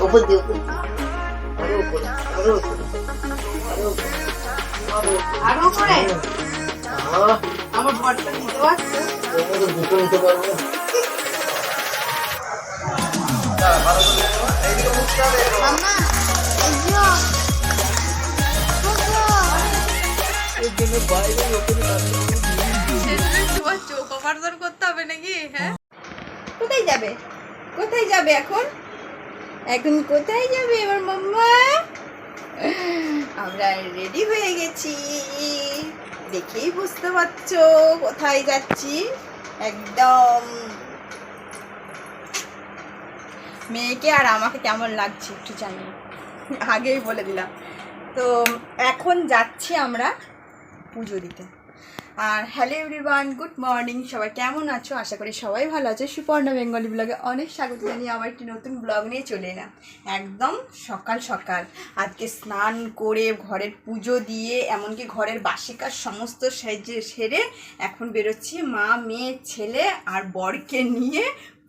ওপর দিয়ে ওপর আরও করে আমার বরটা দিতে পারছ দুটো নিতে পারব বাইরে তোমার চোখ অপারেশন করতে হবে নাকি? হ্যাঁ? কোথায় যাবে? কোথায় যাবে এখন? এখন কোথায় যাবে এবার মাম্মা? আমরা রেডি হয়ে গেছি। দেখেই বুঝতে পারছ কোথায় যাচ্ছি। একদম। মেয়েকে আর আমাকে কেমন লাগছে একটু জানি। আগেই বলে দিলাম। তো এখন যাচ্ছি আমরা পুজো দিতে। আর হ্যালো এভরিওয়ান, গুড মর্নিং। সবাই কেমন আছো? আশা করি সবাই ভালো আছে। সুপর্ণা বেঙ্গলি ব্লগে অনেক স্বাগত জানিয়ে আমার একটি নতুন ব্লগ নিয়ে চলে এলাম। একদম সকাল সকাল। আজকে স্নান করে ঘরের পুজো দিয়ে, এমনকি ঘরের বাসিকার সমস্ত সেজে সেরে এখন বেরোচ্ছি। মা, মেয়ে, ছেলে আর বরকে নিয়ে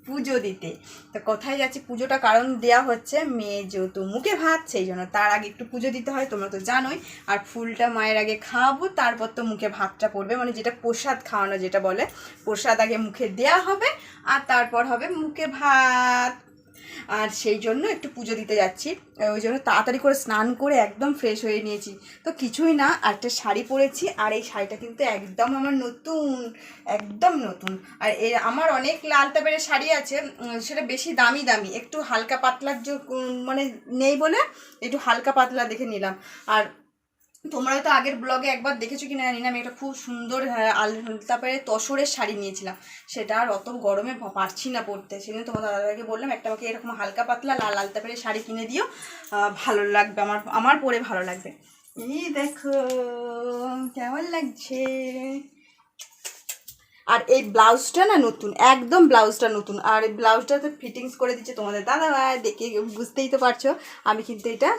পুজো দিতে। তো কোথায় যাচ্ছি? পুজোটা কারণ দেয়া হচ্ছে মেয়ে যেহেতু মুখে ভাত, সেই জন্য তার আগে একটু পুজো দিতে হয়, তোমরা তো জানোই। আর ফুলটা মায়ের আগে খাওয়াবো, তারপর তো মুখে ভাতটা পড়বে মানে যেটা প্রসাদ খাওয়ানো যেটা বলে, প্রসাদ আগে মুখে দেয়া হবে, আর তারপর হবে মুখে ভাত। আর সেই জন্য একটু পুজো দিতে যাচ্ছি। ওই জন্য তাড়াতাড়ি করে স্নান করে একদম ফ্রেশ হয়ে নিয়েছি। তো কিছুই না একটা শাড়ি পরেছি, আর এই শাড়িটা কিন্তু একদম আমার নতুন, একদম নতুন। আর এ, আমার অনেক লাল বেড়ে শাড়ি আছে সেটা বেশি দামি দামি। একটু হালকা পাতলার মানে নেই বলে, একটু হালকা পাতলা দেখে নিলাম। আর তোমরা তো আগের ব্লগে একবার দেখেছ কি না জানি না আমি একটা খুব সুন্দর হ্যাঁ, তারপরে তসরের শাড়ি নিয়েছিলাম। সেটা আর অত গরমে পারছি না পরতে। সেজন্য তোমার দাদাকে বললাম একটা আমাকে এরকম হালকা পাতলা লাল লাল তাপের শাড়ি কিনে দিও ভালো লাগবে আমার আমার পরে ভালো লাগবে। এই দেখো কেমন লাগছে। আর এই ব্লাউজটা না নতুন একদম ব্লাউজটা নতুন। আর এই ব্লাউজটাতে ফিটিংস করে দিচ্ছে তোমাদের দাদা ভাই দেখে বুঝতেই তো পারছ। আমি কিন্তু এটা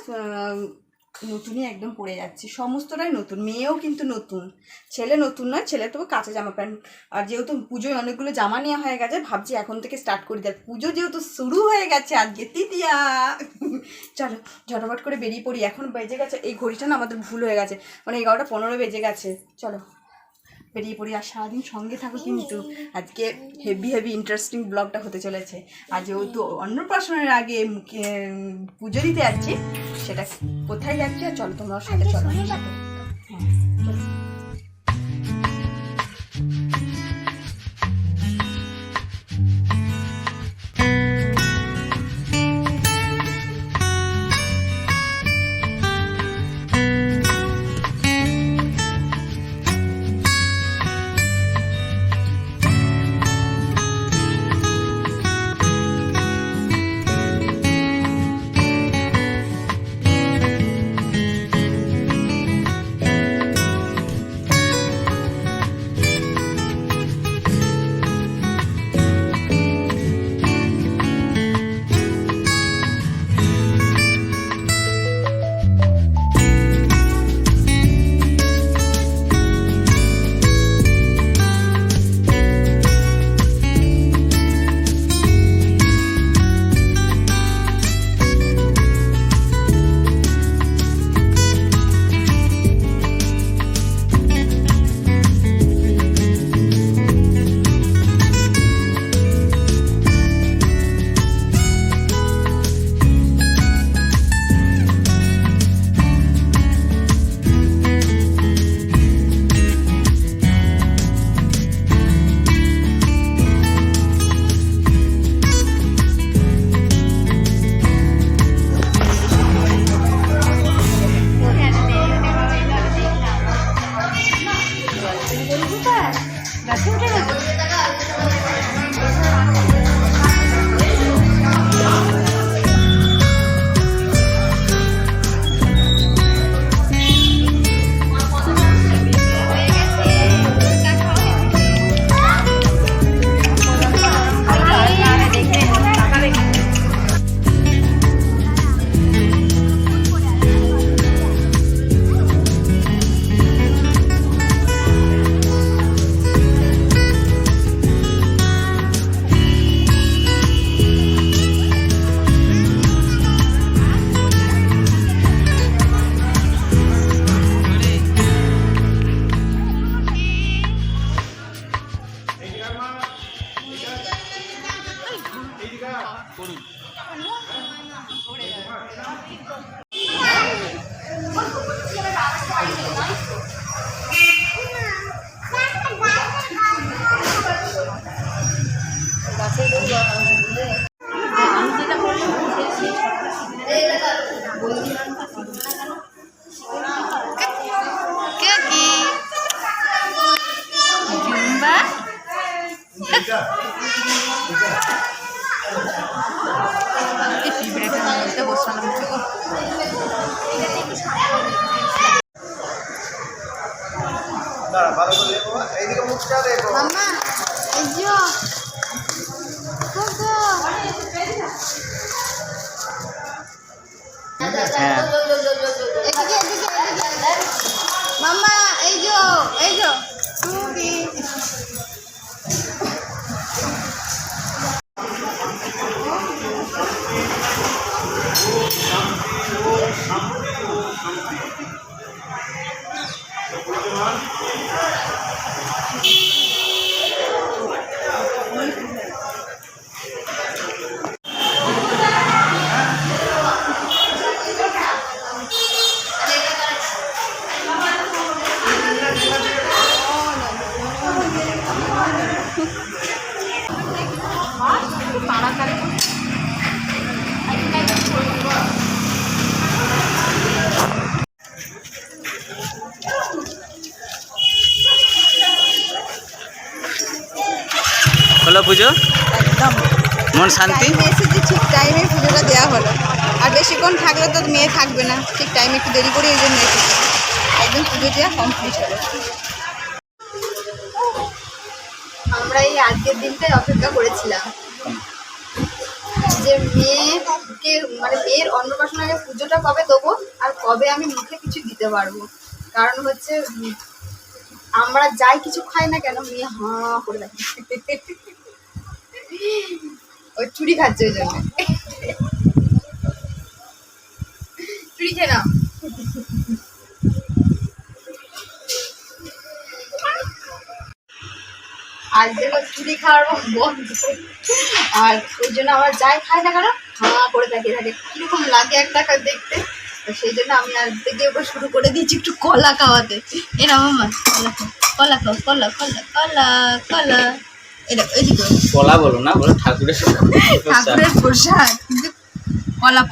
নতুনই একদম পড়ে যাচ্ছে। সমস্তটাই নতুন। মেয়েও কিন্তু নতুন। ছেলে নতুন নয়, ছেলে তো কাঁচা জামা প্যান্ট। আর যেহেতু পুজোয় অনেকগুলো জামা নেওয়া হয়ে গেছে, ভাবছি এখন থেকে স্টার্ট করে। দেয় পুজো যেহেতু শুরু হয়ে গেছে আজকে, তৃতীয়া। চলো, ঝটপট করে বেরিয়ে পড়ি। এখন বেজে গেছে, এই ঘড়িটা না আমাদের ভুল হয়ে গেছে। মানে এগারোটা পনেরো বেজে গেছে। চলো। বেরিয়ে পড়ি আর সারাদিন সঙ্গে থাকো কিন্তু আজকে হেভি হেভি ইন্টারেস্টিং ব্লগটা হতে চলেছে। আর যেহেতু অন্নপ্রাশনের আগে পুজো দিতে যাচ্ছি সেটা কোথায় যাচ্ছি আর চলো তোমার সাথে চলো। Yeah. পুজো? একদম। মন শান্তি? এসেছি ঠিক টাইমে পুজোটা দেওয়া হলো। আর বেশিক্ষণ থাকলে তো মেয়ে থাকবে না। ঠিক টাইমে একটু দেরি করে এই জন্য এসেছি। একদম পুজো দেওয়া কমপ্লিট হলো। আমরা এই আজকের দিনটাই অপেক্ষা করেছিলাম। যে মেয়েকে মানে মেয়ের অন্নপ্রাশন আগে পুজোটা কবে দেবো আর কবে আমি মুখে কিছু দিতে পারব? কারণ হচ্ছে আমরা যাই কিছু খাই না কেন মেয়ে হাঁ করে থাকে ওই চুরি খাচ্ছে ওই জন্য। চুরি খেয়ে নাও। আজ দেখো চুরি খাওয়ার বন্ধ। আর ওই জন্য আমার যাই খাই না কেন হাঁ করে তাকিয়ে থাকে কীরকম লাগে একটা কা- দেখতে। তো সেই জন্য আমি আজ থেকে ওকে শুরু করে দিয়েছি একটু কলা খাওয়াতে। এরকম মামা কলা খাও কলা খাও, কলা কলা কলা কলা। এটা এই কলা বলো না বলো ঠাকুরের ঠাকুরের প্রসাদ কিন্তু কলা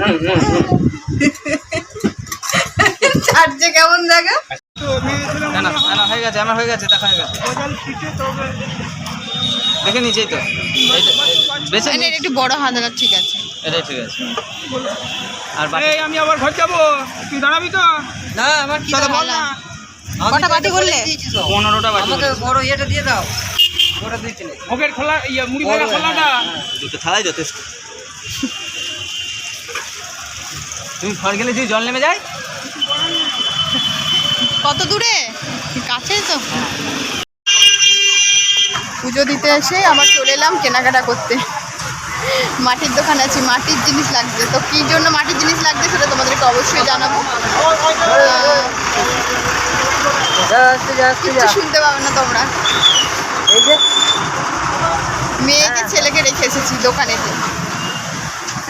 হুম। চার্জে কেমন দেখা না না না, না, হয়ে গেছে আমার হয়ে গেছে দেখা হয়ে গেছে। দেখে নিচেই তো বেছে একটু বড় হাত ঠিক আছে। এটাই ঠিক আছে। আর আমি আবার ঘর যাব। তুই দাঁড়াবি তো? না আমার কি দাদা বল না কটা বাটি করলে? পনেরোটা বাকি আমাকে বড় ইয়েটা দিয়ে দাও। ওটা না ভোগের খোলা ইয়ে মুড়ি ভাজা খোলাটা। দুটো থালাই যথেষ্ট। তুমি ঘর গেলে যদি জল নেমে যায়? কত দূরে? কাছে তো। পুজো দিতে এসে আবার চলে এলাম কেনাকাটা করতে। মাটির দোকান আছে মাটির জিনিস লাগছে তো কি জন্য মাটির জিনিস লাগছে সেটা তোমাদেরকে অবশ্যই জানাব। শুনতে পাবে না তোমরা। এই যে? মেয়েকে ছেলেকে রেখে এসেছি দোকানেতে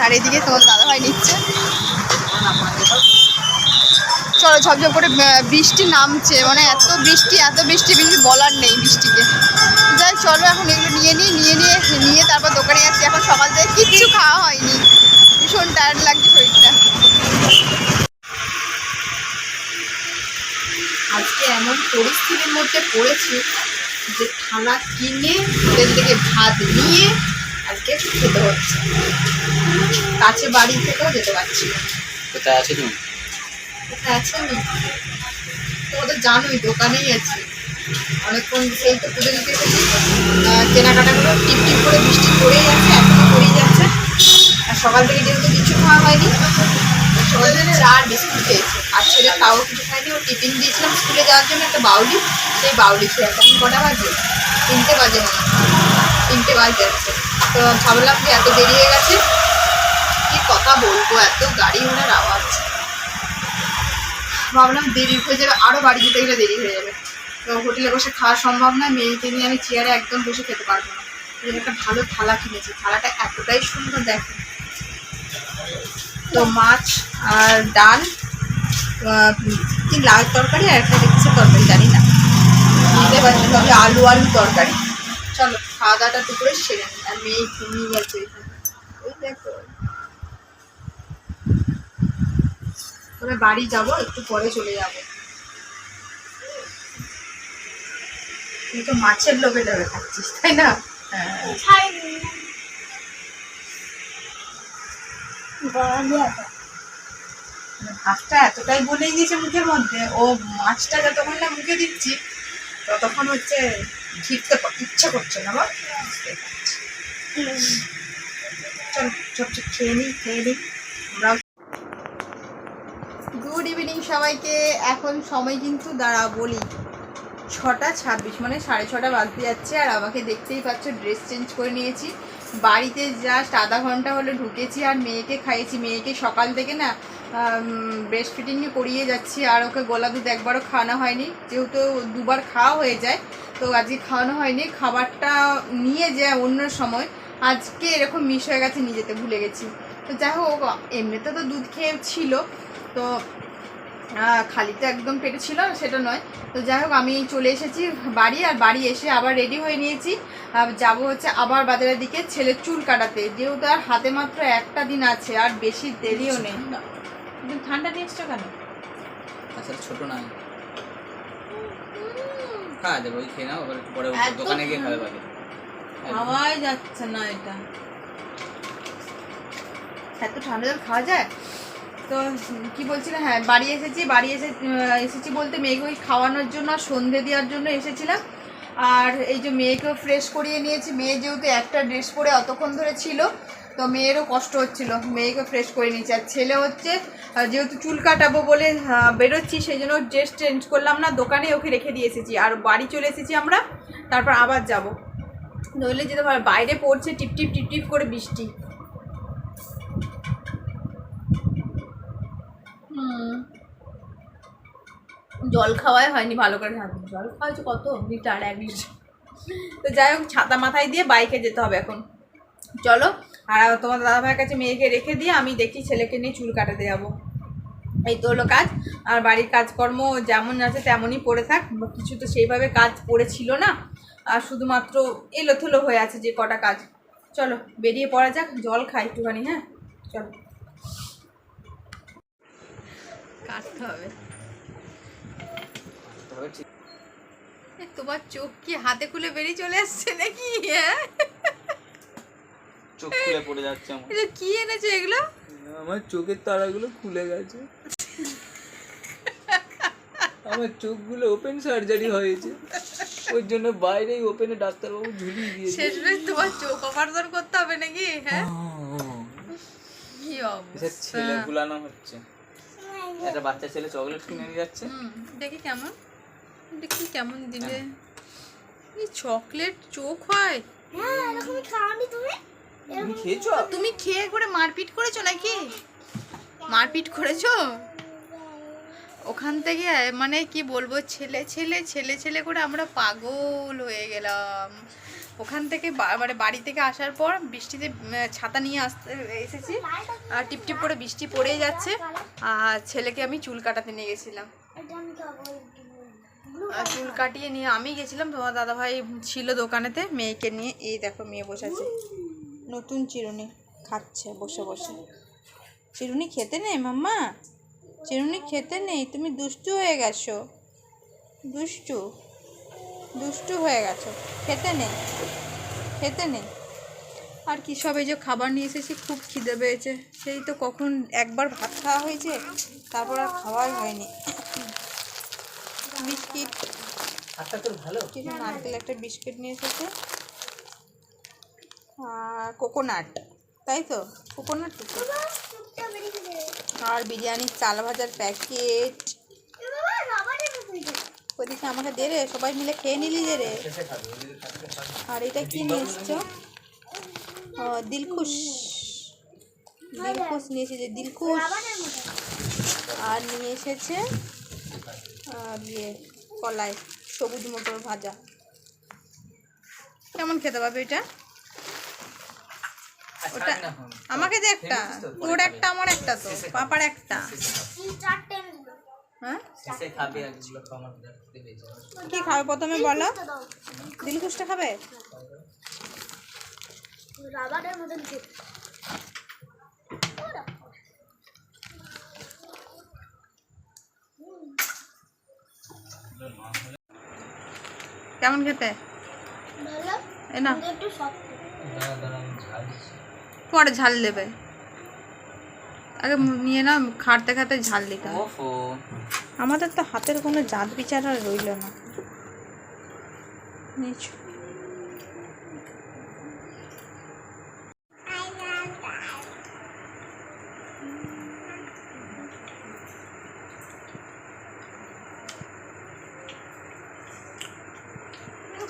আর এদিকে তোমার দাদাভাই নিচ্ছে। চলো ঝপঝপ করে বৃষ্টি নামছে। মানে এত বৃষ্টি এত বৃষ্টি বৃষ্টি বলার নেই বৃষ্টিকে। যাই চলো এখন এগুলো নিয়ে নিই নিয়ে নিয়ে নিয়ে তারপর দোকানে যাচ্ছি। এখন সকাল থেকে কিচ্ছু খাওয়া হয়নি। ভীষণ টায়ার্ড লাগছে শরীরটা। এমন পরিস্থিতির মধ্যে পড়েছি যে খানা কিনে হোটেল থেকে ভাত নিয়ে আজকে খেতে হচ্ছে। কাছে বাড়ি থেকেও যেতে পারছি কোথায় আছে তুমি? কোথায় আছে আমি তোমরা তো জানোই দোকানেই আছি। অনেকক্ষণ সেই তো পুজো দিতে কেনাকাটাগুলো টিপ টিপ করে বৃষ্টি পড়েই যাচ্ছে এখনও পড়েই যাচ্ছে। আর সকাল থেকে যেহেতু কিছু খাওয়া হয়নি সকাল থেকে চা আর বিস্কুট খেয়েছি। আর ছেলে তাও কিছু খাইনি ও টিফিন দিয়েছিলাম স্কুলে যাওয়ার জন্য একটা বাউলি, সেই বাউলি খেয়ে এখন কটা বাজে? তিনটে বাজে হয়। তিনটে বাজে যাচ্ছে তো ভাবলাম যে এত দেরি হয়ে গেছে, কি কথা বলব, এত গাড়ি ঘোড়ার আওয়াজ। ভাবলাম দেরি হয়ে যাবে আরও বাড়ি যেতে গেলে দেরি হয়ে যাবে। তো হোটেলে বসে খাওয়া সম্ভব না মেয়েকে নিয়ে আমি চেয়ারে একদম বসে খেতে পারব না। এই একটা ভালো থালা কিনেছি, থালাটা এতটাই সুন্দর দেখেন তো মাছ আর ডাল কি লাল তরকারি আর একটা দেখছি তরকারি, জানি না। বুঝতে পারছি তবে আলু আলু তরকারি। চলো, খাওয়া দাওয়াটা দুপুরে সেরে নিই আর মেয়ে ঘুমিয়ে গেছে। ওই দেখো। তবে বাড়ি যাব, একটু পরে চলে যাব। তুই তো মাছের লোভে লোভে খাচ্ছিস তাই না? মানে ভাতটা এতটাই বলে গিয়েছে মুখের মধ্যে, ও মাছটা যতক্ষণ না মুখে দিচ্ছি, ততক্ষণ হচ্ছে ঘিরতে ইচ্ছা করছে না বল চল খেয়ে নিই খেয়ে নিই গুড ইভিনিং সবাইকে, এখন সময় কিন্তু দাঁড়া বলি। ছটা ছাব্বিশ মানে সাড়ে ছটা বাজতে যাচ্ছে, আর আমাকে দেখতেই পাচ্ছ ড্রেস চেঞ্জ করে নিয়েছি। বাড়িতে জাস্ট আধা ঘণ্টা হলো ঢুকেছি, আর মেয়েকে খাইয়েছি। মেয়েকে সকাল থেকে না ব্রেস্ট ফিটিংয়ে করিয়ে যাচ্ছি, আর ওকে গোলা দুধ একবারও খাওয়ানো হয়নি। যেহেতু দুবার খাওয়া হয়ে যায়, তো আজকে খাওয়ানো হয়নি। খাবারটা নিয়ে যায় অন্য সময়, আজকে এরকম মিস হয়ে গেছে নিয়ে যেতে ভুলে গেছি। তো যাই হোক, এমনিতে তো দুধ খেয়ে ছিল, তো খালি তো একদম পেটে ছিল, সেটা নয়। তো যাই হোক, আমি চলে এসেছি বাড়ি, আর বাড়ি এসে আবার রেডি হয়ে নিয়েছি। যাব হচ্ছে আবার বাজারের দিকে, ছেলের চুল কাটাতে। যেহেতু আর হাতে মাত্র একটা দিন আছে, আর বেশি দেরিও নেই। কিন্তু ঠান্ডা এসছো কেন? আচ্ছা ছোট নাই খাওয়া যাবে ওই খেয়ে নাও এবার একটু পরে দোকানে গিয়ে খাবে বাকি খাওয়াই যাচ্ছে না এটা। এত ঠান্ডা জল খাওয়া যায়? তো কি বলছিলাম হ্যাঁ বাড়ি এসেছি বাড়ি এসে এসেছি বলতে মেয়েকে ওই খাওয়ানোর জন্য আর সন্ধে দেওয়ার জন্য এসেছিলাম। আর এই যে মেয়েকেও ফ্রেশ করিয়ে নিয়েছি। মেয়ে যেহেতু একটা ড্রেস পরে অতক্ষণ ধরে ছিল তো মেয়েরও কষ্ট হচ্ছিল। মেয়েকে ফ্রেশ করে নিয়েছি। আর ছেলে হচ্ছে যেহেতু চুল কাটাবো বলে বেরোচ্ছি সেই জন্য ড্রেস চেঞ্জ করলাম না, দোকানে ওকে রেখে দিয়ে এসেছি। আর বাড়ি চলে এসেছি আমরা, তারপর আবার যাব। নইলে যেতে পারে, বাইরে পড়ছে, টিপ টিপ টিপ টিপ করে বৃষ্টি। জল খাওয়াই হয়নি, ভালো করে জল খাওয়াইছে কত? লিটার, এক লিটার। তো যাই হোক, ছাতা মাথায় দিয়ে বাইকে যেতে হবে এখন। চলো আর তোমার দাদা ভাইয়ের কাছে মেয়েকে রেখে দিয়ে আমি দেখি ছেলেকে নিয়ে চুল কাটাতে যাব। এই তো হলো কাজ। আর বাড়ির কাজকর্ম যেমন আছে তেমনই পড়ে থাক। কিছু তো সেইভাবে কাজ পড়েছিল না। আর শুধুমাত্র এলোথেলো হয়ে আছে যে কটা কাজ। চলো, বেরিয়ে পড়া যাক, জল খাই একটুখানি হ্যাঁ? চলো। কাটতে হবে। তোমার চোখ কি হাতে খুলে বেরিয়ে চলে আসছে নাকি? হ্যাঁ? চোখ খুলে পড়ে যাচ্ছে আমার। এটা কি এনেছো এগুলো? আমার চোখের তারাগুলো খুলে গেছে। আমার চোখগুলো ওপেন সার্জারি হয়েছে। ওই জন্য বাইরেই ওপেনে ডাক্তারবাবু ঝুলিয়ে দিয়েছে। শেষমেশ তোমার চোখ অপারেশন করতে হবে নাকি? হ্যাঁ? কি অবস্থা? ছেলে গুলানো হচ্ছে। একটা বাচ্চা ছেলে চকলেট কিনে নিয়ে যাচ্ছে। দেখি কেমন। দেখি কেমন দিলে। এই চকলেট চোখ হয়। হ্যাঁ তুমি? খেয়েছো? তুমি খেয়ে করে মারপিট করেছ নাকি? মারপিট করেছ? ওখান থেকে মানে কি বলব ছেলে ছেলে ছেলে ছেলে করে আমরা পাগল হয়ে গেলাম। ওখান থেকে মানে বাড়ি থেকে আসার পর বৃষ্টিতে ছাতা নিয়ে আসতে এসেছি। আর টিপ টিপ করে বৃষ্টি পড়েই যাচ্ছে। আর ছেলেকে আমি চুল কাটাতে নিয়ে গেছিলাম। আর চুল কাটিয়ে নিয়ে আমি গেছিলাম। তোমার দাদাভাই ছিল দোকানেতে মেয়েকে নিয়ে। এই দেখো মেয়ে বসে আছে। নতুন চিরুনি খাচ্ছে বসে বসে। চিরুনি খেতে নেই মাম্মা? চিরুনি খেতে নেই তুমি দুষ্টু হয়ে গেছো। দুষ্টু? দুষ্টু হয়ে গেছো। খেতে নেই খেতে নেই। আর কি সব এই যে খাবার নিয়ে এসেছি খুব খিদে পেয়েছে। সেই তো কখন একবার ভাত খাওয়া হয়েছে তারপর আর খাওয়াই হয়নি। বিস্কিট। ভালো? কিছু নারকেল একটা বিস্কিট নিয়ে এসেছে। কোকোনাট তাই তো? কোকোনাট আর বিরিয়ানির চাল ভাজার প্যাকেট ওদিকে আমাকে দে রে, সবাই মিলে খেয়ে নিলি যে রে। আর এটা কি নিয়ে এসছো? দিলখুশ। দিলখুশ নিয়ে এসেছে, দিলখুশ। আর নিয়ে এসেছে ইয়ে কলাই, সবুজ মটর ভাজা। কেমন খেতে পাবে এটা? ওটা আমাকে দে একটা। তোর একটা আমার একটা তো পাপার একটা। হ্যাঁ? কি খাবে প্রথমে বলো? দিলখুশটা খাবে? রাবারের মতন কেমন খেতে? ভালো? এ না। একটু শক্ত। দাঁড়া দাঁড়া আমি। পরে ঝাল দেবে। আগে নিয়ে না খাটতে খাটতে ঝাল দিতে হবে। আমাদের তো হাতের কোনো জাত বিচার আর রইল না।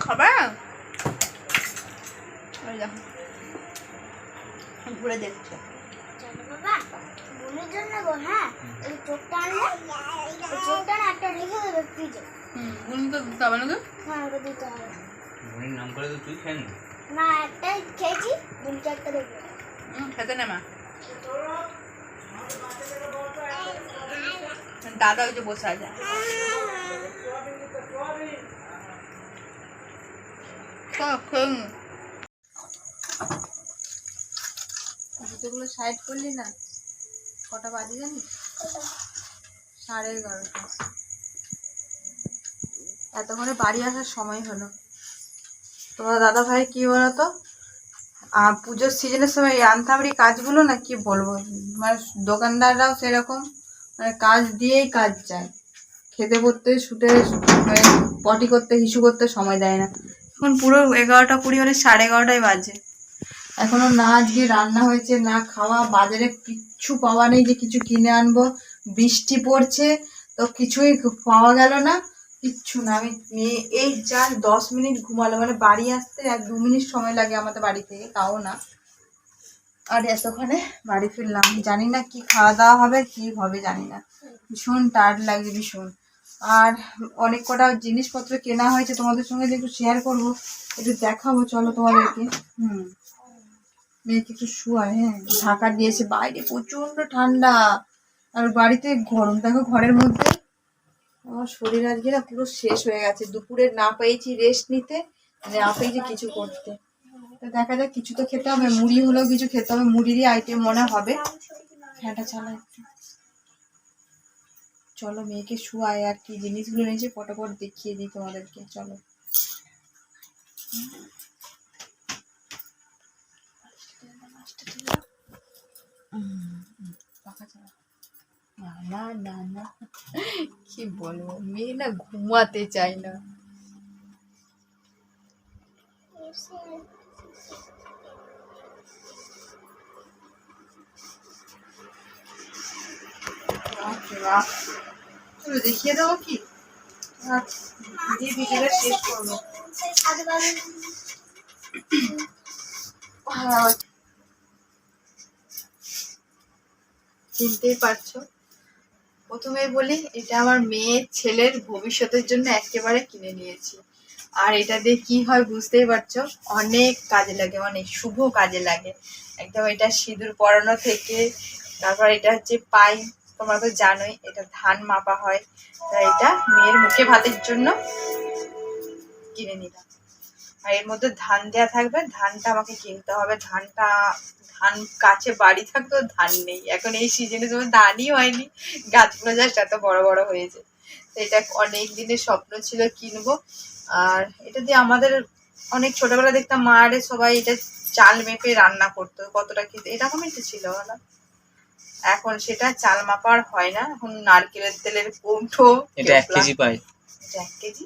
খাবে? দেখো ঘুরে দেখছে। বোনের জন্য গো হ্যাঁ? ওই চোখটা আনলে ওই চোখটা না একটা রেখে দেবে ফ্রিজে। হুম তো দিতে হবে না তো? হ্যাঁ ওটা দিতে হবে। বোনের নাম করে তো তুই খেয়ে না। একটাই খেয়েছি বোনকে একটা দেবো। হুম, খেতে নে মা। দাদা ওই যে বসে আছে। কখন জুতোগুলো সাইড করলি না? কটা বাজে জানিস? সাড়ে এগারোটা। এতক্ষণে বাড়ি আসার সময় হলো। তোমার দাদা ভাই কি বলতো? পুজোর সিজনের সময় এই কাজগুলো না কি বলব? মানে দোকানদাররাও সেরকম মানে কাজ দিয়েই কাজ চায়। খেতে পড়তে শুতে মানে পটি করতে, হিসু করতে সময় দেয় না। এখন পুরো এগারোটা কুড়ি হলে সাড়ে এগারোটাই বাজে। এখনও না আজকে রান্না হয়েছে, না খাওয়া, বাজারে কিচ্ছু পাওয়া নেই যে কিছু কিনে আনব। বৃষ্টি পড়ছে, তো কিছুই পাওয়া গেল না, কিচ্ছু না। আমি মেয়ে, এই যা দশ মিনিট ঘুমালো মানে বাড়ি আসতে এক দু মিনিট সময় লাগে আমাদের বাড়ি থেকে, তাও না। আর এতক্ষণে বাড়ি ফিরলাম, জানি না কি খাওয়া দাওয়া হবে, কি হবে জানি না। ভীষণ টায়ার্ড লাগছে, ভীষণ। আর অনেক কটা জিনিসপত্র কেনা হয়েছে, তোমাদের সঙ্গে একটু শেয়ার করব, একটু দেখাবো, চলো তোমাদেরকে। হুম। মেয়েকে একটু শুয়ায় হ্যাঁ। ঢাকা দিয়েছে বাইরে প্রচণ্ড ঠান্ডা। আর বাড়িতে গরম, দেখো ঘরের মধ্যে। আমার শরীর আজকে না পুরো শেষ হয়ে গেছে। দুপুরে না পেয়েছি রেস্ট নিতে, না পেয়েছি কিছু করতে। তো দেখা যাক, কিছু তো খেতে হবে। মুড়ি হলেও কিছু খেতে হবে। মুড়িরই আইটেম মনে হবে। ফ্যানটা চালা একটু। চলো, মেয়েকে শুয়ায় আর কি জিনিসগুলো নিয়েছে পটাপট দেখিয়ে দিই তোমাদেরকে। চলো। পাখা চালা। না না না না কি বলব মেয়ে না ঘুমাতে চায় না বাপরে বাপ। চলো দেখিয়ে দেবো কি আচ্ছা, দিয়ে ভিডিওটা শেষ করব সেই সাদে বাবু হ্যাঁ, চিনতেই পারছ। প্রথমে বলি, এটা আমার মেয়ের ছেলের ভবিষ্যতের জন্য একেবারে কিনে নিয়েছি। আর এটা দিয়ে কি হয় বুঝতেই পারছ? অনেক কাজে লাগে, অনেক শুভ কাজে লাগে। একদম এটা সিঁদুর পরানো থেকে, তারপর এটা হচ্ছে পাই, তোমরা তো জানোই, এটা ধান মাপা হয়। তাই এটা মেয়ের মুখে ভাতের জন্য কিনে নিলাম। আর এর মধ্যে ধান দেওয়া থাকবে। ধানটা আমাকে কিনতে হবে। ধানটা ধান কাছে বাড়ি থাকতেও ধান নেই। এখন এই সিজনে সময় ধানই হয়নি। গাছগুলো জাস্ট এত বড় বড় হয়েছে। তো এটা অনেক দিনের স্বপ্ন ছিল কিনবো। আর এটা দিয়ে আমাদের অনেক ছোটবেলা দেখতাম মা মারে সবাই এটা চাল মেপে রান্না করতো। কতটা খেতে এরকমই তো ছিল বলো এখন সেটা চাল মাপার হয় না। এখন নারকেলের তেলের কৌটো এটা এক কেজি পাই এক কেজি?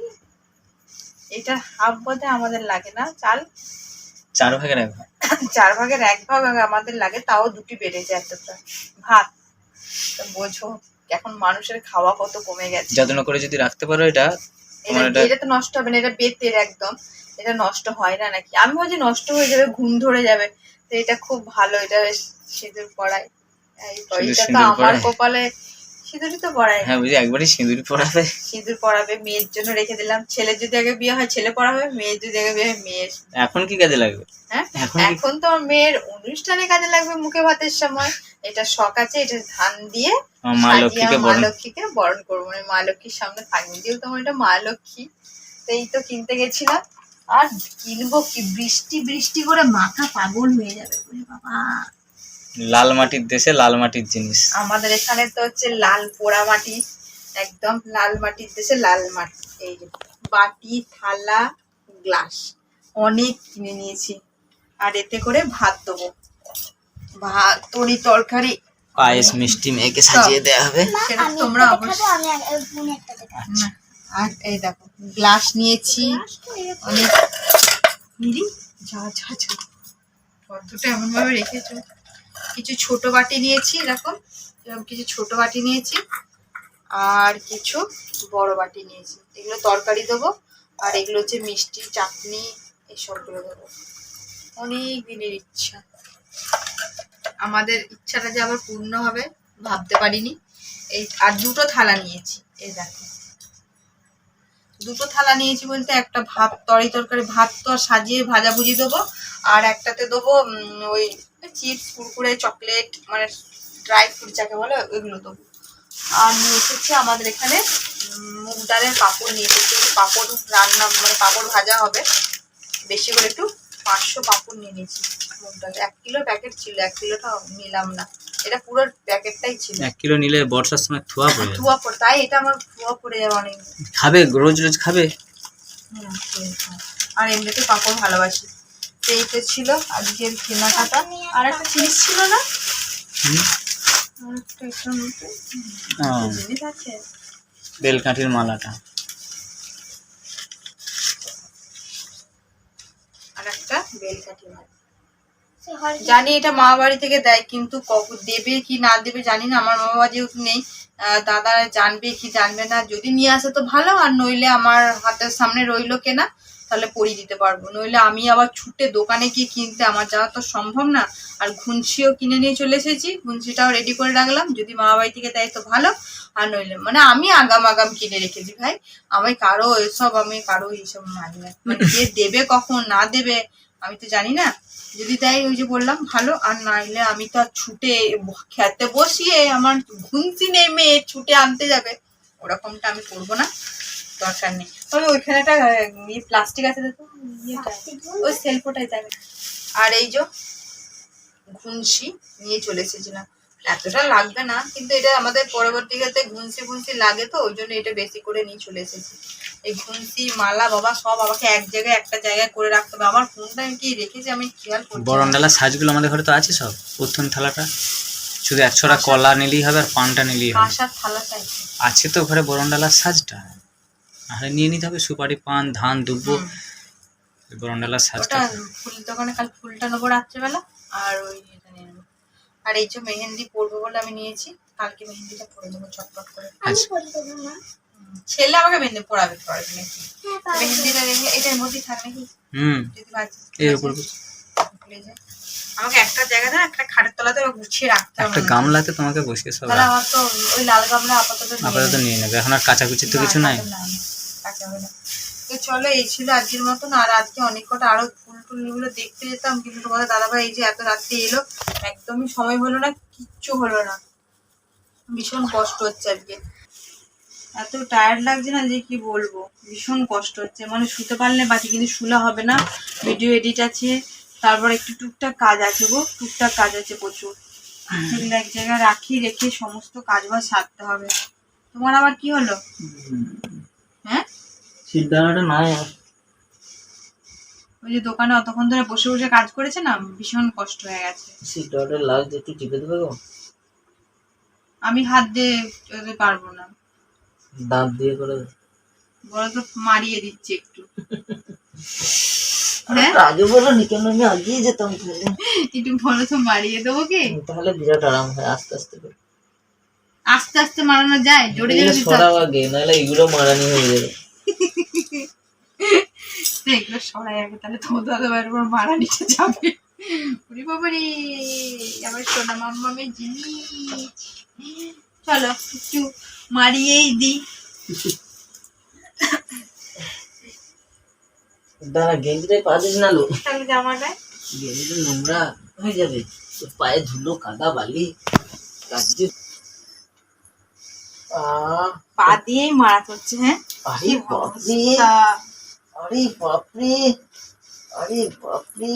এটার হাফ বোধহয় আমাদের লাগে না চাল। চার ভাগের এক ভাগ। চার ভাগের এক ভাগ আমাদের লাগে তাও দুটি বেড়ে যায় এতটা। ভাত বোঝো এখন মানুষের খাওয়া কত কমে গেছে। যত্ন করে যদি রাখতে পারো এটা এটা এটা এটা তো নষ্ট হবে না এটা বেতের একদম। এটা নষ্ট হয় না নাকি? আমি ভাবছি নষ্ট হয়ে যাবে ঘুম ধরে যাবে। তো এটা খুব ভালো এটা বেশ সিঁদুর পড়ায়। এই এটা তো আমার কপালে সিঁদুরই তো পড়াই হ্যাঁ বুঝি একবারই সিঁদুর পড়াবে সিঁদুর পড়াবে মেয়ের জন্য রেখে দিলাম। ছেলের যদি আগে বিয়ে হয় ছেলে পড়াবে মেয়ের যদি আগে বিয়ে হয় মেয়ের। এখন কি কাজে লাগবে? হ্যাঁ? এখন তো মেয়ের অনুষ্ঠানে কাজে লাগবে মুখে ভাতের সময়। এটা শখ আছে এটা ধান দিয়ে মা লক্ষ্মীকে মা বরণ লক্ষ্মীকে বরণ করব। মানে মা লক্ষ্মীর সামনে থাকবে যেহেতু আমার এটা মা লক্ষ্মী। তো এই তো কিনতে গেছিলাম। আর কিনবো কি? বৃষ্টি বৃষ্টি করে মাথা পাগল হয়ে যাবে। বাবা। লাল মাটির দেশে লাল মাটির জিনিস। আমাদের এখানে তো হচ্ছে লাল পোড়া মাটি একদম লাল মাটির দেশে লাল মাটি এই যে বাটি থালা গ্লাস অনেক কিনে নিয়েছি। আর এতে করে ভাত দেবো। ভাত তরি তরকারি। পায়েস মিষ্টি মেয়েকে সাজিয়ে দেওয়া হবে। সেটা তোমরা অবশ্যই দেখাবো। আর এই দেখো গ্লাস নিয়েছি। অনেক যা যা যা। কতটা এমন ভাবে রেখেছো। কিছু ছোট বাটি নিয়েছি, এরকম এরকম কিছু ছোট বাটি নিয়েছি আর কিছু বড় বাটি নিয়েছি। এগুলো তরকারি দেবো আর এগুলো হচ্ছে মিষ্টি, চাটনি এসবগুলো দেবো। অনেক দিনের ইচ্ছা। আমাদের ইচ্ছাটা যে আবার পূর্ণ হবে, ভাবতে পারিনি। এই, আর দুটো থালা নিয়েছি, এই দেখো। দুটো থালা নিয়েছি বলতে একটা ভাত তরি তরকারি, ভাত তো সাজিয়ে ভাজাভুজি দেবো, আর একটাতে দেবো ওই চিপস কুরকুরে চকলেট মানে ড্রাই ফ্রুট যাকে বলে ওইগুলো তো। আর নিয়ে এসেছি আমাদের এখানে মুগ ডালের পাঁপড় নিয়ে এসেছি। পাঁপড় রান্না মানে পাঁপড় ভাজা হবে। বেশি করে একটু পাঁচশো পাঁপড় নিয়ে নিয়েছি মুগ ডাল। এক কিলো প্যাকেট ছিল এক কিলোটা নিলাম না। এটা পুরো প্যাকেটটাই ছিল। এক কিলো নিলে বর্ষার সময় থুয়া পড়ে থুয়া পড়ে তাই এটা আমার ধোয়া পড়ে যাবে অনেক। খাবে রোজ রোজ খাবে? আর এমনিতে পাঁপড় ভালোবাসি। তো ছিল আজকের কেনাকাটা। আর একটা জিনিস ছিল না? বেলকাঠির মালাটা। আর একটা বেলকাঠি মাছ জানি এটা মা বাড়ি থেকে দেয় কিন্তু কখন দেবে কি না দেবে জানি না আমার মা বাবা যেহেতু নেই দাদা জানবে কি জানবে না যদি নিয়ে আসে তো ভালো আর নইলে আমার হাতের সামনে রইল কেনা। তাহলে পরিয়ে দিতে পারব। নইলে আমি আবার ছুটে দোকানে গিয়ে কিনতে আমার যাওয়া তো সম্ভব না। আর ঘুঞ্চিও কিনে নিয়ে চলে এসেছি। ঘুঞ্চিটাও রেডি করে রাখলাম। যদি মা বাড়ি থেকে দেয় তো ভালো। আর নইলে মানে আমি আগাম আগাম কিনে রেখেছি ভাই। আমি কারও এসব, আমি কারও এইসব মানি না মানে কে দেবে কখন, না দেবে, আমি তো জানি না। যদি দেয় ওই যে বললাম, ভালো। আর নাইলে আমি তো আর ছুটে খেতে বসিয়ে আমার ঘুমসি নেমে ছুটে আনতে যাবে। ওরকমটা আমি করব না। দরকার নেই। তবে ওইখানে একটা প্লাস্টিক আছে দেখো ওই সেলফোটাই যাবে আর এই যে ঘুনসি নিয়ে চলে এসেছিলাম এতটা লাগবে না কিন্তু এটা আমাদের পরবর্তীকালে ঘুনসি ঘুনসি লাগে তো ওই জন্য এটা বেশি করে নিয়ে চলে এসেছি। এই ঘুনসি মালা বাবা সব আমাকে এক জায়গায় একটা জায়গায় করে রাখতে হবে। আমার ফোনটা আমি কি রেখেছি আমি খেয়াল করছি। ডালার সাজগুলো আমাদের ঘরে তো আছে সব প্রথম থালাটা। শুধু এক ছড়া কলা নিলেই হবে আর পানটা নিলেই হবে। আছে তো ঘরে বরণ ডালার সাজটা নাহলে নিয়ে নিতে হবে সুপারি পান ধান দুব্বো বরণ ডালার সাজটা ফুল দোকানে কাল ফুলটা নেব রাত্রেবেলা। আর ওই এটা নিয়ে নেব। আর এই যে মেহেন্দি পরবো বলে আমি নিয়েছি কালকে মেহেন্দিটা পরে নেব চটপট করে। আমি আচ্ছা। ছেলে আমাকে মেহেন্দি পড়াবে পড়াবে নাকি? হ্যাঁ পারব। মেহেন্দিটা রেখে এটার মধ্যেই থাক নাকি হুম। এর উপর আমাকে একটা জায়গাতে না একটা খাটের তলাতে গুছিয়ে রাখতে হবে। একটা গামলাতে তোমাকে বসিয়ে সব তাহলে আমার তো ওই লাল গামলা আপাতত নিয়ে আপাতত নিয়ে নেবে এখন আর কাচাকুচি তো কিছু নাই। কাঁচা হবে না। তো চলো এই ছিল আজকের মতন। আর আজকে অনেক কটা আরও ফুল টুলগুলো দেখতে যেতাম কিন্তু তোমাদের দাদাভাই এই যে এত রাত্রে এলো একদমই সময় হলো না কিচ্ছু হলো না। ভীষণ কষ্ট হচ্ছে আজকে। এত টায়ার্ড লাগছে না যে কি বলব ভীষণ কষ্ট হচ্ছে। মানে শুতে পারলে বাকি কিন্তু শুলে হবে না ভিডিও এডিট আছে তারপর একটু টুকটাক কাজ আছে গো টুকটাক কাজ আছে প্রচুর। সেগুলো এক জায়গায় রাখি রেখে সমস্ত কাজ বাজ সারতে হবে। তোমার আবার কি হলো? হ্যাঁ? সিদ্ধান্তটা নাই ওই যে দোকানে অতক্ষণ ধরে বসে বসে কাজ করেছে না ভীষণ কষ্ট হয়ে গেছে। লাগছে একটু টিপে দেবে গো আমি হাত দিয়ে পারব না। দাঁত দিয়ে করে বড় তো মারিয়ে দিচ্ছে একটু। হ্যাঁ? আগে বলো নি কেন? আমি আগিয়ে যেতাম তাহলে। একটু বড় তো মারিয়ে দেবো কি? তাহলে বিরাট আরাম হয় আস্তে আস্তে করে। আস্তে আস্তে মারানো যায় জোরে জোরে সরাও আগে নাহলে এগুলো মারানি হয়ে যাবে। হবে। এগুলো সরাই আগে তাহলে তোমার দাদা ভাইয়ের উপর মারা নিচে যাবে। বাবারে আমার সোনা জিনিস। চলো একটু মারিয়েই দিই দাঁড়া গেঞ্জিটাই পা দিস না লো। তাহলে গেঞ্জিটা নোংরা হয়ে যাবে। তোর পায়ে ধুলো কাদা বালি। আহ পা দিয়েই মারা হচ্ছে হ্যাঁ? আরে তা আরে বাপরে আরে বাপরে।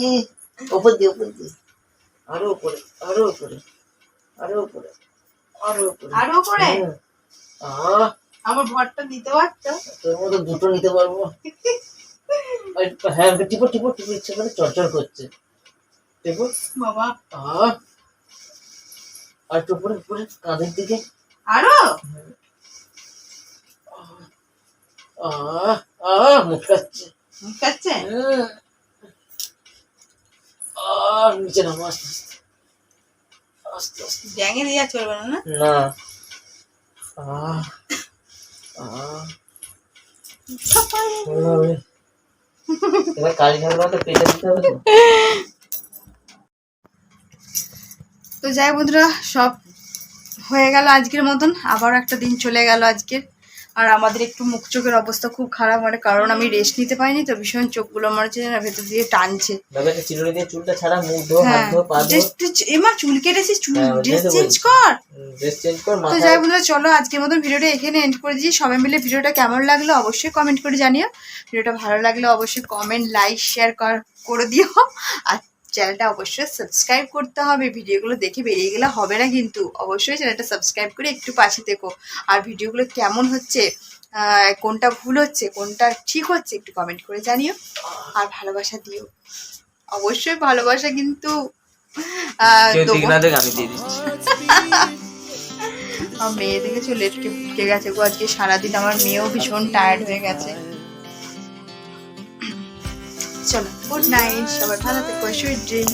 ওপর দিয়ে ওপর দিয়ে। আরও উপরে আরও উপরে আরও উপরে আরও উপরে আরও করে হুম। আমার ভরটা দিতে পারতো? তোর মতো দুটো নিতে পারব? হ্যাঁ টিপো টিপো টিপো ইচ্ছে করে চরচর করছে। টিপো। বাবা। আর উপরে উপরে কাঁধের দিকে। আরও? নিচে নামো আস্তে আস্তে। আস্তে চলবে না না? না। আহ আহ। এবার কালী ঠাকুর পেটে দিতে হবে তো। তো যাই বন্ধুরা সব হয়ে গেল আজকের মতন। আবার একটা দিন চলে গেল আজকের। আর আমাদের একটু মুখ চোখের অবস্থা খুব খারাপ মানে কারণ আমি রেস্ট নিতে পাইনি তো ভীষণ চোখগুলো আমার হচ্ছে না ভেতর দিয়ে টানছে। চুলটা ছাড়া মুখ ধো হাত হ্যাঁ ধো পা ধো এমা চুল কেটেছিস? চুল হ্যাঁ, ড্রেস তো চেঞ্জ কর। ড্রেস চেঞ্জ কর তো যাই বন্ধুরা চলো আজকের মতো ভিডিওটা এখানে এন্ড করে দিই সবাই মিলে ভিডিওটা কেমন লাগল অবশ্যই কমেন্ট করে জানিও। ভিডিওটা ভালো লাগলে অবশ্যই কমেন্ট লাইক শেয়ার কর করে দিও। আর চ্যানেলটা অবশ্যই সাবস্ক্রাইব করতে হবে। ভিডিওগুলো দেখে বেরিয়ে গেলে হবে না কিন্তু। অবশ্যই চ্যানেলটা সাবস্ক্রাইব করে একটু পাশে দেখো আর ভিডিওগুলো কেমন হচ্ছে কোনটা ভুল হচ্ছে কোনটা ঠিক হচ্ছে একটু কমেন্ট করে জানিও। আর ভালোবাসা দিও। অবশ্যই ভালোবাসা কিন্তু মেয়ে দেখেছ লেটকে ফুটকে গেছে গো আজকে। সারাদিন আমার মেয়েও ভীষণ টায়ার্ড হয়ে গেছে। চলো গুড নাইট সবার ভালো থেকো সুইট ড্রিম